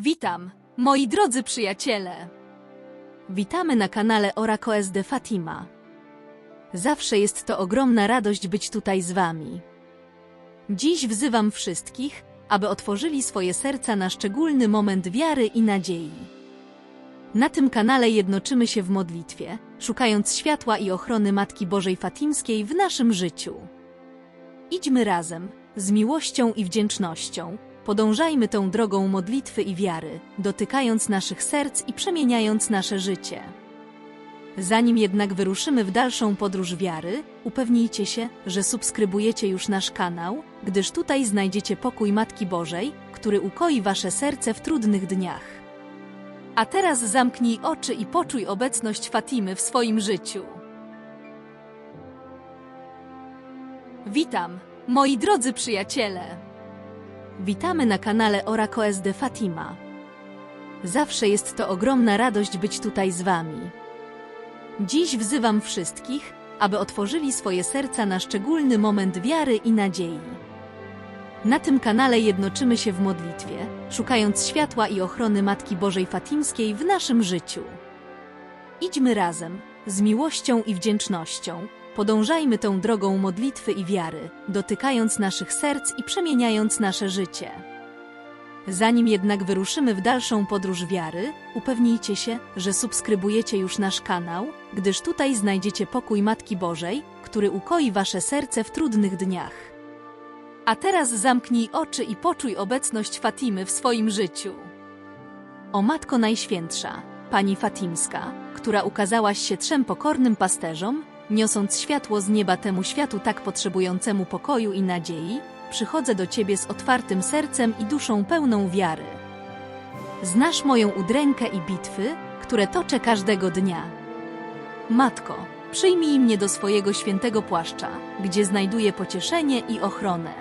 Witam, moi drodzy przyjaciele. Witamy na kanale Oracle de Fatima. Zawsze jest to ogromna radość być tutaj z wami. Dziś wzywam wszystkich, aby otworzyli swoje serca na szczególny moment wiary i nadziei. Na tym kanale jednoczymy się w modlitwie, szukając światła i ochrony Matki Bożej Fatimskiej w naszym życiu. Idźmy razem, z miłością i wdzięcznością, podążajmy tą drogą modlitwy i wiary, dotykając naszych serc i przemieniając nasze życie. Zanim jednak wyruszymy w dalszą podróż wiary, upewnijcie się, że subskrybujecie już nasz kanał, gdyż tutaj znajdziecie pokój Matki Bożej, który ukoi wasze serce w trudnych dniach. A teraz zamknij oczy i poczuj obecność Fatimy w swoim życiu. Witam, moi drodzy przyjaciele. Witamy na kanale Oracle de Fatima. Zawsze jest to ogromna radość być tutaj z wami. Dziś wzywam wszystkich, aby otworzyli swoje serca na szczególny moment wiary i nadziei. Na tym kanale jednoczymy się w modlitwie, szukając światła i ochrony Matki Bożej Fatimskiej w naszym życiu. Idźmy razem, z miłością i wdzięcznością, podążajmy tą drogą modlitwy i wiary, dotykając naszych serc i przemieniając nasze życie. Zanim jednak wyruszymy w dalszą podróż wiary, upewnijcie się, że subskrybujecie już nasz kanał, gdyż tutaj znajdziecie pokój Matki Bożej, który ukoi wasze serce w trudnych dniach. A teraz zamknij oczy i poczuj obecność Fatimy w swoim życiu. O Matko Najświętsza, Pani Fatimska, która ukazałaś się trzem pokornym pasterzom, niosąc światło z nieba temu światu tak potrzebującemu pokoju i nadziei, przychodzę do Ciebie z otwartym sercem i duszą pełną wiary. Znasz moją udrękę i bitwy, które toczę każdego dnia. Matko, przyjmij mnie do swojego świętego płaszcza, gdzie znajduję pocieszenie i ochronę.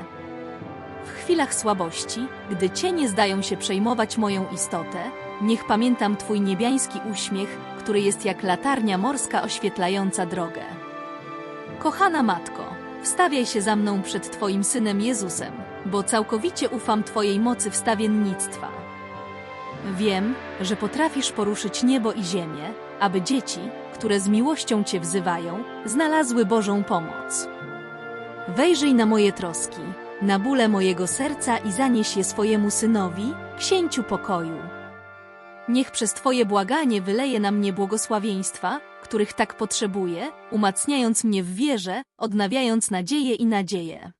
W chwilach słabości, gdy cienie zdają się przejmować moją istotę, niech pamiętam Twój niebiański uśmiech, który jest jak latarnia morska oświetlająca drogę. Kochana Matko, wstawiaj się za mną przed Twoim Synem Jezusem, bo całkowicie ufam Twojej mocy wstawiennictwa. Wiem, że potrafisz poruszyć niebo i ziemię, aby dzieci, które z miłością Cię wzywają, znalazły Bożą pomoc. Wejrzyj na moje troski, na bóle mojego serca i zanieś je swojemu synowi, księciu pokoju. Niech przez Twoje błaganie wyleje na mnie błogosławieństwa, których tak potrzebuję, umacniając mnie w wierze, odnawiając nadzieję i nadzieję.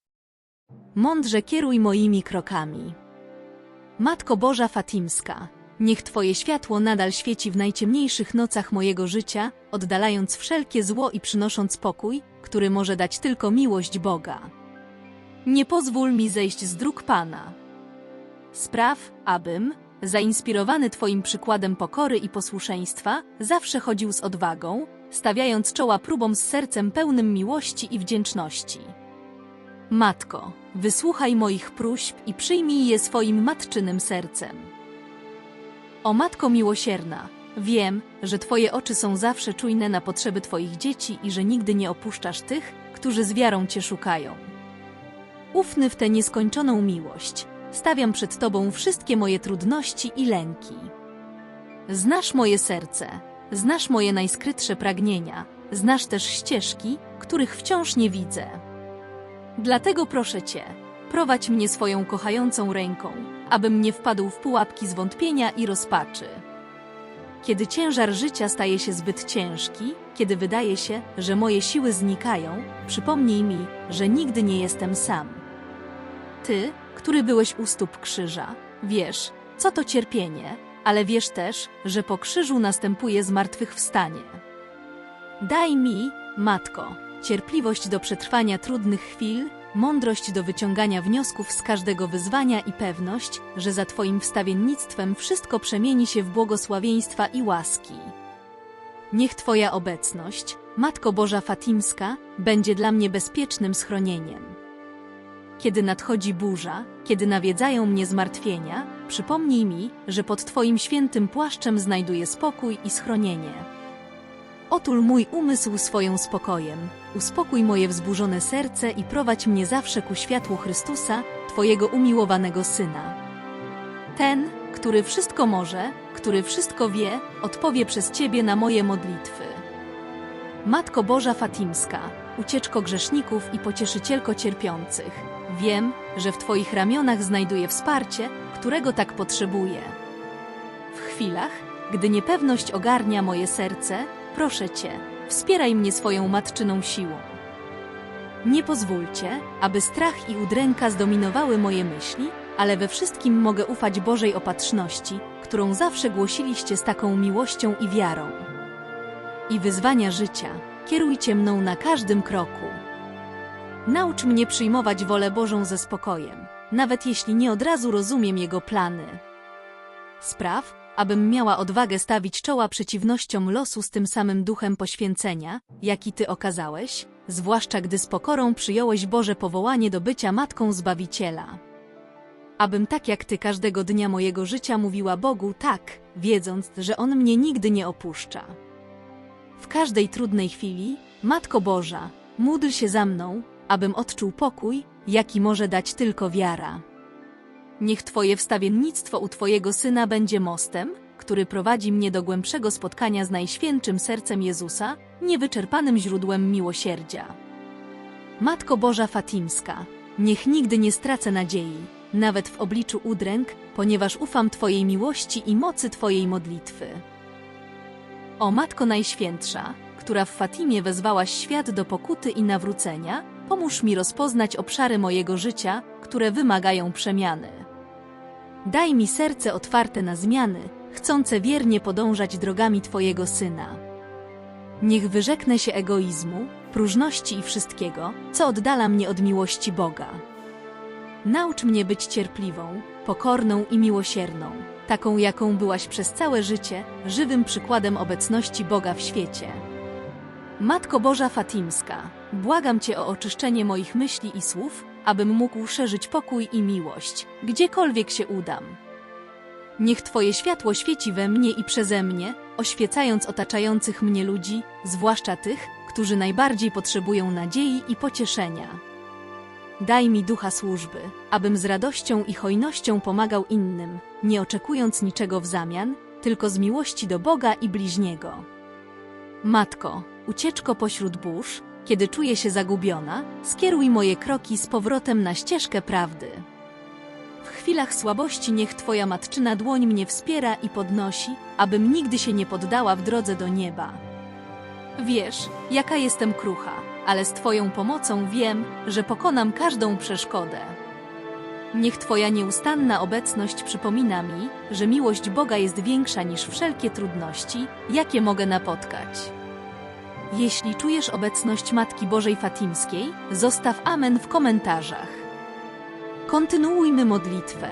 Mądrze kieruj moimi krokami. Matko Boża Fatimska, niech Twoje światło nadal świeci w najciemniejszych nocach mojego życia, oddalając wszelkie zło i przynosząc pokój, który może dać tylko miłość Boga. Nie pozwól mi zejść z dróg Pana. Spraw, abym, zainspirowany Twoim przykładem pokory i posłuszeństwa, zawsze chodził z odwagą, stawiając czoła próbom z sercem pełnym miłości i wdzięczności. Matko, wysłuchaj moich próśb i przyjmij je swoim matczynym sercem. O Matko miłosierna, wiem, że Twoje oczy są zawsze czujne na potrzeby Twoich dzieci i że nigdy nie opuszczasz tych, którzy z wiarą Cię szukają. Ufny w tę nieskończoną miłość, stawiam przed Tobą wszystkie moje trudności i lęki. Znasz moje serce, znasz moje najskrytsze pragnienia, znasz też ścieżki, których wciąż nie widzę. Dlatego proszę Cię, prowadź mnie swoją kochającą ręką, abym nie wpadł w pułapki zwątpienia i rozpaczy. Kiedy ciężar życia staje się zbyt ciężki, kiedy wydaje się, że moje siły znikają, przypomnij mi, że nigdy nie jestem sam. Ty, który byłeś u stóp krzyża, wiesz, co to cierpienie, ale wiesz też, że po krzyżu następuje zmartwychwstanie. Daj mi, Matko, cierpliwość do przetrwania trudnych chwil, mądrość do wyciągania wniosków z każdego wyzwania i pewność, że za Twoim wstawiennictwem wszystko przemieni się w błogosławieństwa i łaski. Niech Twoja obecność, Matko Boża Fatimska, będzie dla mnie bezpiecznym schronieniem. Kiedy nadchodzi burza, kiedy nawiedzają mnie zmartwienia, przypomnij mi, że pod Twoim świętym płaszczem znajduję spokój i schronienie. Otul mój umysł swoją spokojem, uspokój moje wzburzone serce i prowadź mnie zawsze ku światłu Chrystusa, Twojego umiłowanego Syna. Ten, który wszystko może, który wszystko wie, odpowie przez Ciebie na moje modlitwy. Matko Boża Fatimska, ucieczko grzeszników i pocieszycielko cierpiących, wiem, że w Twoich ramionach znajduję wsparcie, którego tak potrzebuję. W chwilach, gdy niepewność ogarnia moje serce, proszę Cię, wspieraj mnie swoją matczyną siłą. Nie pozwólcie, aby strach i udręka zdominowały moje myśli, ale we wszystkim mogę ufać Bożej opatrzności, którą zawsze głosiliście z taką miłością i wiarą. I wyzwania życia, kierujcie mną na każdym kroku. Naucz mnie przyjmować wolę Bożą ze spokojem, nawet jeśli nie od razu rozumiem Jego plany. Spraw, abym miała odwagę stawić czoła przeciwnościom losu z tym samym duchem poświęcenia, jaki Ty okazałeś, zwłaszcza gdy z pokorą przyjąłeś Boże powołanie do bycia Matką Zbawiciela. Abym tak jak Ty każdego dnia mojego życia mówiła Bogu tak, wiedząc, że On mnie nigdy nie opuszcza. W każdej trudnej chwili, Matko Boża, módl się za mną, abym odczuł pokój, jaki może dać tylko wiara. Niech Twoje wstawiennictwo u Twojego Syna będzie mostem, który prowadzi mnie do głębszego spotkania z Najświętszym Sercem Jezusa, niewyczerpanym źródłem miłosierdzia. Matko Boża Fatimska, niech nigdy nie stracę nadziei, nawet w obliczu udręk, ponieważ ufam Twojej miłości i mocy Twojej modlitwy. O Matko Najświętsza, która w Fatimie wezwałaś świat do pokuty i nawrócenia, pomóż mi rozpoznać obszary mojego życia, które wymagają przemiany. Daj mi serce otwarte na zmiany, chcące wiernie podążać drogami Twojego Syna. Niech wyrzeknę się egoizmu, próżności i wszystkiego, co oddala mnie od miłości Boga. Naucz mnie być cierpliwą, pokorną i miłosierną, taką jaką byłaś przez całe życie, żywym przykładem obecności Boga w świecie. Matko Boża Fatimska, błagam Cię o oczyszczenie moich myśli i słów, abym mógł szerzyć pokój i miłość, gdziekolwiek się udam. Niech Twoje światło świeci we mnie i przeze mnie, oświecając otaczających mnie ludzi, zwłaszcza tych, którzy najbardziej potrzebują nadziei i pocieszenia. Daj mi ducha służby, abym z radością i hojnością pomagał innym, nie oczekując niczego w zamian, tylko z miłości do Boga i bliźniego. Matko, ucieczko pośród burz, kiedy czuję się zagubiona, skieruj moje kroki z powrotem na ścieżkę prawdy. W chwilach słabości niech Twoja matczyna dłoń mnie wspiera i podnosi, abym nigdy się nie poddała w drodze do nieba. Wiesz, jaka jestem krucha, ale z Twoją pomocą wiem, że pokonam każdą przeszkodę. Niech Twoja nieustanna obecność przypomina mi, że miłość Boga jest większa niż wszelkie trudności, jakie mogę napotkać. Jeśli czujesz obecność Matki Bożej Fatimskiej, zostaw amen w komentarzach. Kontynuujmy modlitwę.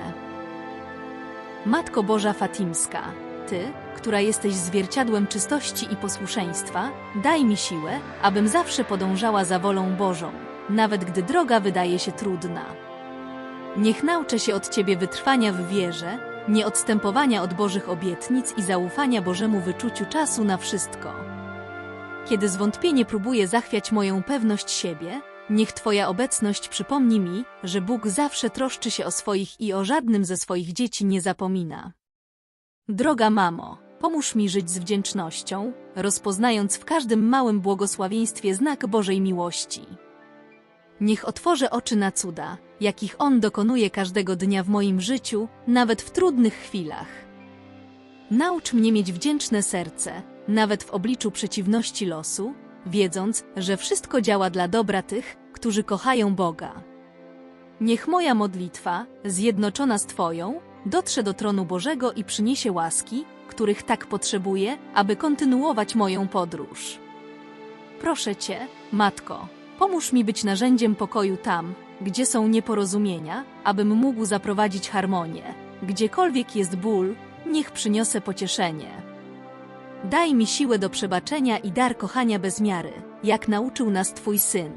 Matko Boża Fatimska, Ty, która jesteś zwierciadłem czystości i posłuszeństwa, daj mi siłę, abym zawsze podążała za wolą Bożą, nawet gdy droga wydaje się trudna. Niech nauczę się od Ciebie wytrwania w wierze, nieodstępowania od Bożych obietnic i zaufania Bożemu wyczuciu czasu na wszystko. Kiedy zwątpienie próbuje zachwiać moją pewność siebie, niech Twoja obecność przypomni mi, że Bóg zawsze troszczy się o swoich i o żadnym ze swoich dzieci nie zapomina. Droga mamo, pomóż mi żyć z wdzięcznością, rozpoznając w każdym małym błogosławieństwie znak Bożej miłości. Niech otworzę oczy na cuda, jakich On dokonuje każdego dnia w moim życiu, nawet w trudnych chwilach. Naucz mnie mieć wdzięczne serce, nawet w obliczu przeciwności losu, wiedząc, że wszystko działa dla dobra tych, którzy kochają Boga. Niech moja modlitwa, zjednoczona z Twoją, dotrze do tronu Bożego i przyniesie łaski, których tak potrzebuję, aby kontynuować moją podróż. Proszę Cię, Matko, pomóż mi być narzędziem pokoju tam, gdzie są nieporozumienia, abym mógł zaprowadzić harmonię. Gdziekolwiek jest ból, niech przyniosę pocieszenie. Daj mi siłę do przebaczenia i dar kochania bez miary, jak nauczył nas Twój Syn.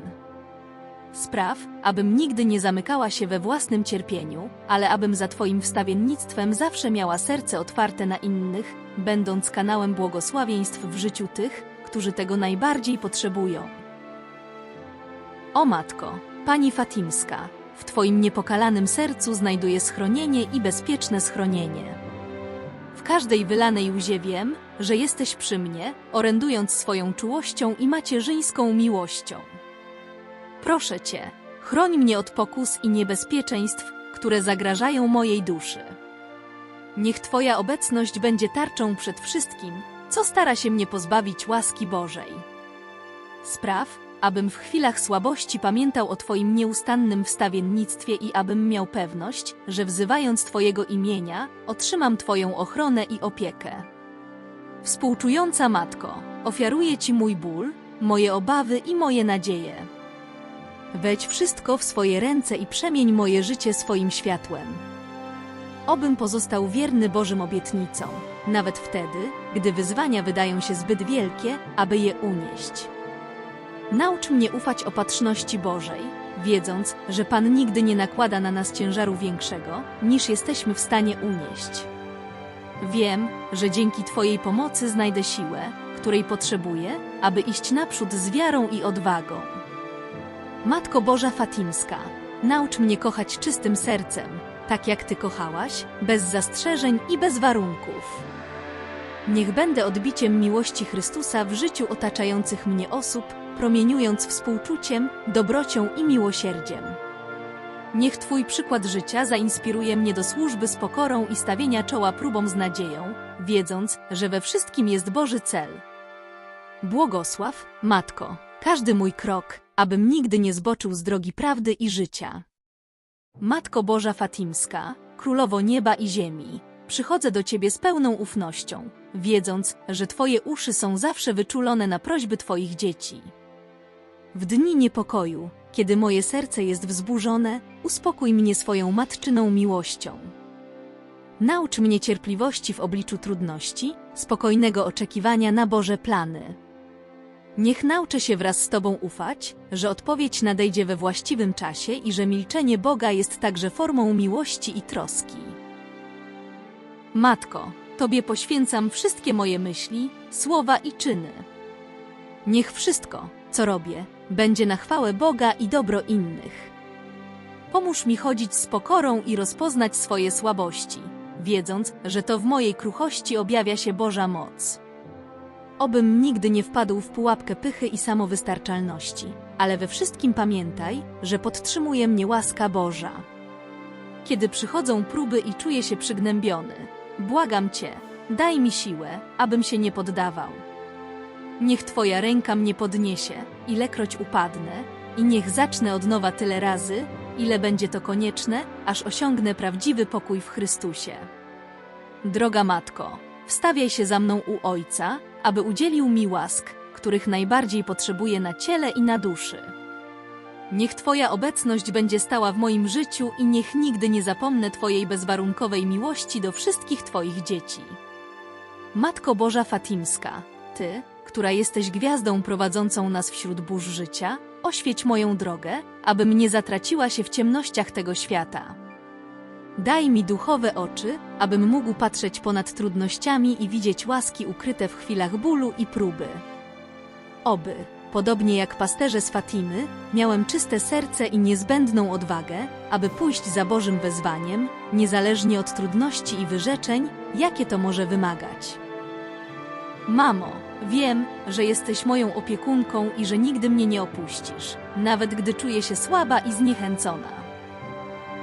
Spraw, abym nigdy nie zamykała się we własnym cierpieniu, ale abym za Twoim wstawiennictwem zawsze miała serce otwarte na innych, będąc kanałem błogosławieństw w życiu tych, którzy tego najbardziej potrzebują. O Matko, Pani Fatimska, w Twoim niepokalanym sercu znajduję schronienie i bezpieczne schronienie. Każdej wylanej łzie wiem, że jesteś przy mnie, orędując swoją czułością i macierzyńską miłością. Proszę Cię, chroń mnie od pokus i niebezpieczeństw, które zagrażają mojej duszy. Niech Twoja obecność będzie tarczą przed wszystkim, co stara się mnie pozbawić łaski Bożej. Spraw, abym w chwilach słabości pamiętał o Twoim nieustannym wstawiennictwie i abym miał pewność, że wzywając Twojego imienia, otrzymam Twoją ochronę i opiekę. Współczująca Matko, ofiaruję Ci mój ból, moje obawy i moje nadzieje. Weź wszystko w swoje ręce i przemień moje życie swoim światłem. Obym pozostał wierny Bożym obietnicom, nawet wtedy, gdy wyzwania wydają się zbyt wielkie, aby je unieść. Naucz mnie ufać opatrzności Bożej, wiedząc, że Pan nigdy nie nakłada na nas ciężaru większego, niż jesteśmy w stanie unieść. Wiem, że dzięki Twojej pomocy znajdę siłę, której potrzebuję, aby iść naprzód z wiarą i odwagą. Matko Boża Fatimska, naucz mnie kochać czystym sercem, tak jak Ty kochałaś, bez zastrzeżeń i bez warunków. Niech będę odbiciem miłości Chrystusa w życiu otaczających mnie osób, promieniując współczuciem, dobrocią i miłosierdziem. Niech Twój przykład życia zainspiruje mnie do służby z pokorą i stawienia czoła próbom z nadzieją, wiedząc, że we wszystkim jest Boży cel. Błogosław, Matko, każdy mój krok, abym nigdy nie zboczył z drogi prawdy i życia. Matko Boża Fatimska, Królowo nieba i ziemi, przychodzę do Ciebie z pełną ufnością, wiedząc, że Twoje uszy są zawsze wyczulone na prośby Twoich dzieci. W dni niepokoju, kiedy moje serce jest wzburzone, uspokój mnie swoją matczyną miłością. Naucz mnie cierpliwości w obliczu trudności, spokojnego oczekiwania na Boże plany. Niech nauczę się wraz z Tobą ufać, że odpowiedź nadejdzie we właściwym czasie i że milczenie Boga jest także formą miłości i troski. Matko, Tobie poświęcam wszystkie moje myśli, słowa i czyny. Niech wszystko, co robię, będzie na chwałę Boga i dobro innych. Pomóż mi chodzić z pokorą i rozpoznać swoje słabości, wiedząc, że to w mojej kruchości objawia się Boża moc. Obym nigdy nie wpadł w pułapkę pychy i samowystarczalności, ale we wszystkim pamiętaj, że podtrzymuje mnie łaska Boża. Kiedy przychodzą próby i czuję się przygnębiony, błagam Cię, daj mi siłę, abym się nie poddawał. Niech Twoja ręka mnie podniesie, ilekroć upadnę, i niech zacznę od nowa tyle razy, ile będzie to konieczne, aż osiągnę prawdziwy pokój w Chrystusie. Droga Matko, wstawiaj się za mną u Ojca, aby udzielił mi łask, których najbardziej potrzebuję na ciele i na duszy. Niech Twoja obecność będzie stała w moim życiu i niech nigdy nie zapomnę Twojej bezwarunkowej miłości do wszystkich Twoich dzieci. Matko Boża Fatimska, Ty, która jesteś gwiazdą prowadzącą nas wśród burz życia, oświeć moją drogę, abym nie zatraciła się w ciemnościach tego świata. Daj mi duchowe oczy, abym mógł patrzeć ponad trudnościami i widzieć łaski ukryte w chwilach bólu i próby. Oby, podobnie jak pasterze z Fatimy, miałem czyste serce i niezbędną odwagę, aby pójść za Bożym wezwaniem, niezależnie od trudności i wyrzeczeń, jakie to może wymagać. Mamo, wiem, że jesteś moją opiekunką i że nigdy mnie nie opuścisz, nawet gdy czuję się słaba i zniechęcona.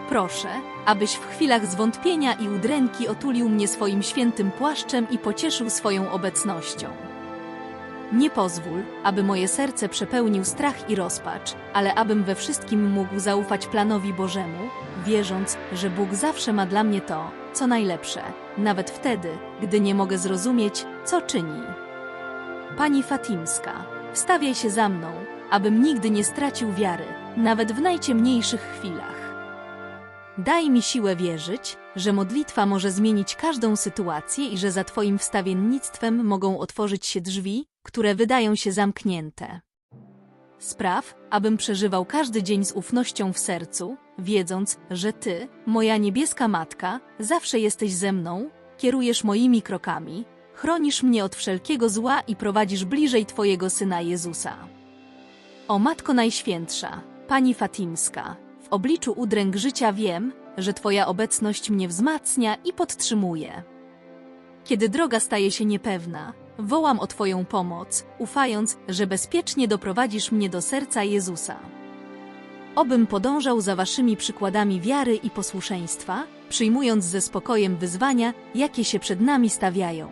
Proszę, abyś w chwilach zwątpienia i udręki otulił mnie swoim świętym płaszczem i pocieszył swoją obecnością. Nie pozwól, aby moje serce przepełnił strach i rozpacz, ale abym we wszystkim mógł zaufać planowi Bożemu, wierząc, że Bóg zawsze ma dla mnie to, co najlepsze, nawet wtedy, gdy nie mogę zrozumieć, co czyni. Pani Fatimska, wstawiaj się za mną, abym nigdy nie stracił wiary, nawet w najciemniejszych chwilach. Daj mi siłę wierzyć, że modlitwa może zmienić każdą sytuację i że za Twoim wstawiennictwem mogą otworzyć się drzwi, które wydają się zamknięte. Spraw, abym przeżywał każdy dzień z ufnością w sercu, wiedząc, że Ty, moja niebieska matka, zawsze jesteś ze mną, kierujesz moimi krokami, chronisz mnie od wszelkiego zła i prowadzisz bliżej Twojego Syna Jezusa. O Matko Najświętsza, Pani Fatimska, w obliczu udręk życia wiem, że Twoja obecność mnie wzmacnia i podtrzymuje. Kiedy droga staje się niepewna, wołam o Twoją pomoc, ufając, że bezpiecznie doprowadzisz mnie do serca Jezusa. Obym podążał za Waszymi przykładami wiary i posłuszeństwa, przyjmując ze spokojem wyzwania, jakie się przed nami stawiają.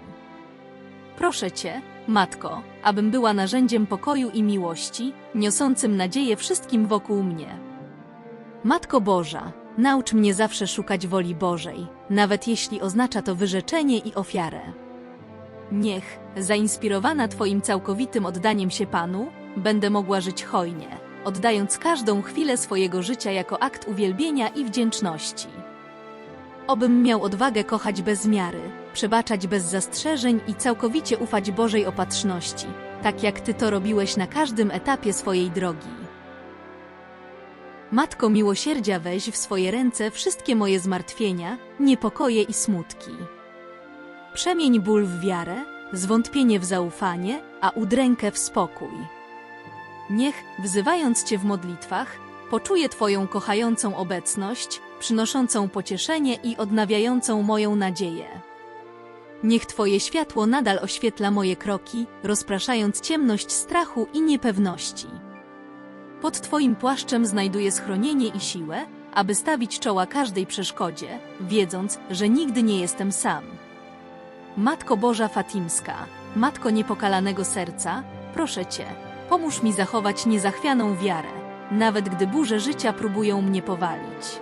Proszę Cię, Matko, abym była narzędziem pokoju i miłości, niosącym nadzieję wszystkim wokół mnie. Matko Boża, naucz mnie zawsze szukać woli Bożej, nawet jeśli oznacza to wyrzeczenie i ofiarę. Niech, zainspirowana Twoim całkowitym oddaniem się Panu, będę mogła żyć hojnie, oddając każdą chwilę swojego życia jako akt uwielbienia i wdzięczności. Obym miał odwagę kochać bez miary, przebaczać bez zastrzeżeń i całkowicie ufać Bożej opatrzności, tak jak Ty to robiłeś na każdym etapie swojej drogi. Matko miłosierdzia, weź w swoje ręce wszystkie moje zmartwienia, niepokoje i smutki. Przemień ból w wiarę, zwątpienie w zaufanie, a udrękę w spokój. Niech, wzywając Cię w modlitwach, poczuję Twoją kochającą obecność, przynoszącą pocieszenie i odnawiającą moją nadzieję. Niech Twoje światło nadal oświetla moje kroki, rozpraszając ciemność strachu i niepewności. Pod Twoim płaszczem znajduję schronienie i siłę, aby stawić czoła każdej przeszkodzie, wiedząc, że nigdy nie jestem sam. Matko Boża Fatimska, Matko Niepokalanego Serca, proszę Cię, pomóż mi zachować niezachwianą wiarę, nawet gdy burze życia próbują mnie powalić.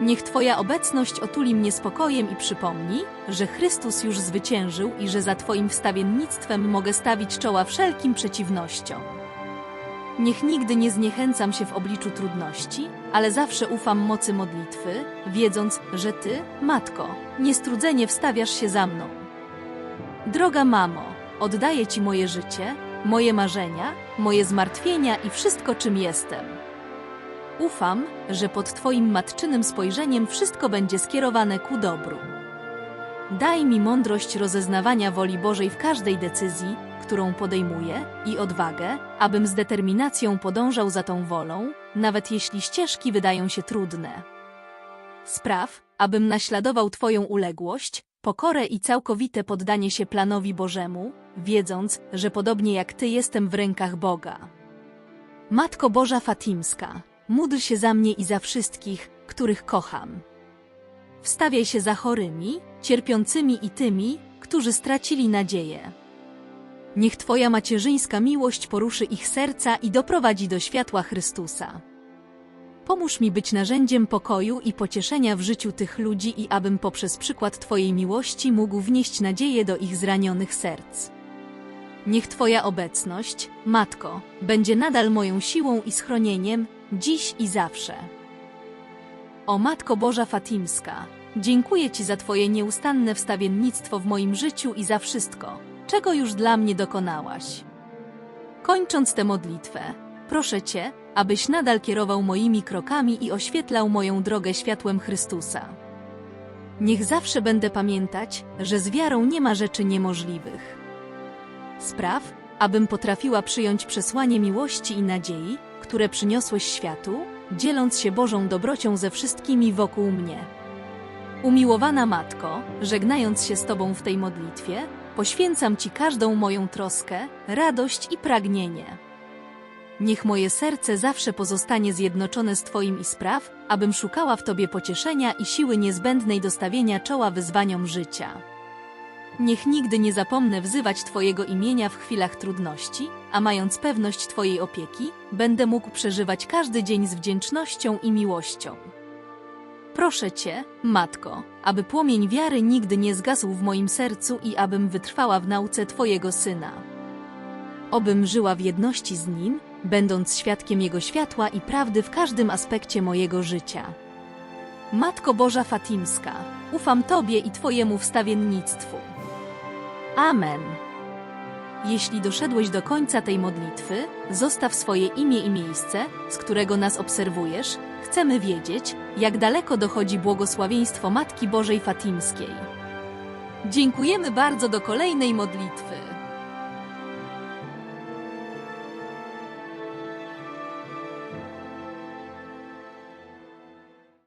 Niech Twoja obecność otuli mnie spokojem i przypomni, że Chrystus już zwyciężył i że za Twoim wstawiennictwem mogę stawić czoła wszelkim przeciwnościom. Niech nigdy nie zniechęcam się w obliczu trudności, ale zawsze ufam mocy modlitwy, wiedząc, że Ty, Matko, niestrudzenie wstawiasz się za mną. Droga mamo, oddaję Ci moje życie, moje marzenia, moje zmartwienia i wszystko, czym jestem. Ufam, że pod Twoim matczynym spojrzeniem wszystko będzie skierowane ku dobru. Daj mi mądrość rozeznawania woli Bożej w każdej decyzji, którą podejmuję, i odwagę, abym z determinacją podążał za tą wolą, nawet jeśli ścieżki wydają się trudne. Spraw, abym naśladował Twoją uległość, pokorę i całkowite poddanie się planowi Bożemu, wiedząc, że podobnie jak Ty jestem w rękach Boga. Matko Boża Fatimska, módl się za mnie i za wszystkich, których kocham. Wstawiaj się za chorymi, cierpiącymi i tymi, którzy stracili nadzieję. Niech Twoja macierzyńska miłość poruszy ich serca i doprowadzi do światła Chrystusa. Pomóż mi być narzędziem pokoju i pocieszenia w życiu tych ludzi i abym poprzez przykład Twojej miłości mógł wnieść nadzieję do ich zranionych serc. Niech Twoja obecność, Matko, będzie nadal moją siłą i schronieniem, dziś i zawsze. O Matko Boża Fatimska, dziękuję Ci za Twoje nieustanne wstawiennictwo w moim życiu i za wszystko, czego już dla mnie dokonałaś. Kończąc tę modlitwę, proszę Cię, abyś nadal kierował moimi krokami i oświetlał moją drogę światłem Chrystusa. Niech zawsze będę pamiętać, że z wiarą nie ma rzeczy niemożliwych. Spraw, abym potrafiła przyjąć przesłanie miłości i nadziei, które przyniosłeś światu, dzieląc się Bożą dobrocią ze wszystkimi wokół mnie. Umiłowana Matko, żegnając się z Tobą w tej modlitwie, poświęcam Ci każdą moją troskę, radość i pragnienie. Niech moje serce zawsze pozostanie zjednoczone z Twoim i spraw, abym szukała w Tobie pocieszenia i siły niezbędnej do stawienia czoła wyzwaniom życia. Niech nigdy nie zapomnę wzywać Twojego imienia w chwilach trudności, a mając pewność Twojej opieki, będę mógł przeżywać każdy dzień z wdzięcznością i miłością. Proszę Cię, Matko, aby płomień wiary nigdy nie zgasł w moim sercu i abym wytrwała w nauce Twojego Syna. Obym żyła w jedności z Nim, będąc świadkiem Jego światła i prawdy w każdym aspekcie mojego życia. Matko Boża Fatimska, ufam Tobie i Twojemu wstawiennictwu. Amen. Jeśli doszedłeś do końca tej modlitwy, zostaw swoje imię i miejsce, z którego nas obserwujesz. Chcemy wiedzieć, jak daleko dochodzi błogosławieństwo Matki Bożej Fatimskiej. Dziękujemy bardzo do kolejnej modlitwy.